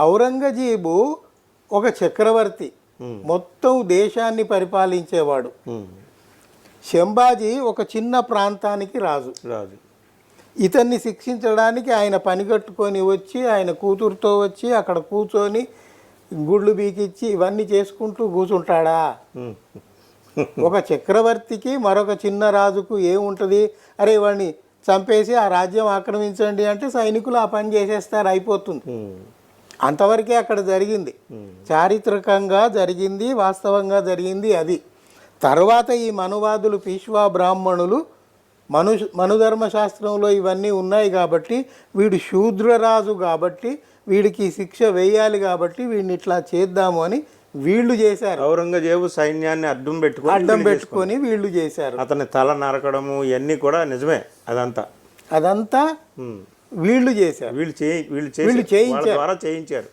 ఔరంగజేబు ఒక చక్రవర్తి. మొత్తం దేశాన్ని పరిపాలించేవాడు. శంభాజీ ఒక చిన్న ప్రాంతానికి రాజు. రాజు. ఇతన్ని శిక్షించడానికి ఆయన పని కట్టుకొని వచ్చి ఆయన కూతురుతో వచ్చి అక్కడ కూర్చొని గుళ్ళు బీకిచ్చి ఇవన్నీ చేసుకుంటూ కూర్చుంటాడా. ఒక చక్రవర్తికి మరొక చిన్న రాజుకు ఏముంటుంది? అరే వాడిని చంపేసి ఆ రాజ్యం ఆక్రమించండి అంటే సైనికులు ఆ పని చేసేస్తారు అయిపోతుంది. అంతవరకే అక్కడ జరిగింది. చారిత్రకంగా జరిగింది వాస్తవంగా జరిగింది అది. తర్వాత ఈ మనువాదులు పీష్వా బ్రాహ్మణులు మను మనుధర్మ శాస్త్రంలో ఇవన్నీ ఉన్నాయి కాబట్టి వీడు శూద్రరాజు కాబట్టి వీడికి శిక్ష వేయాలి కాబట్టి వీడిని ఇట్లా చేద్దాము అని వీళ్ళు చేశారు. ఔరంగజేబు సైన్యాన్ని అడ్డం పెట్టుకొని అడ్డం పెట్టుకొని వీళ్ళు చేశారు. అతని తల నరకడము ఇవన్నీ కూడా నిజమే అదంతా. అదంతా. వీళ్ళు చేశారు వీళ్ళు చేయి వీళ్ళు చేసి వాళ్ళ చేయించారు. ద్వారా చేయించారు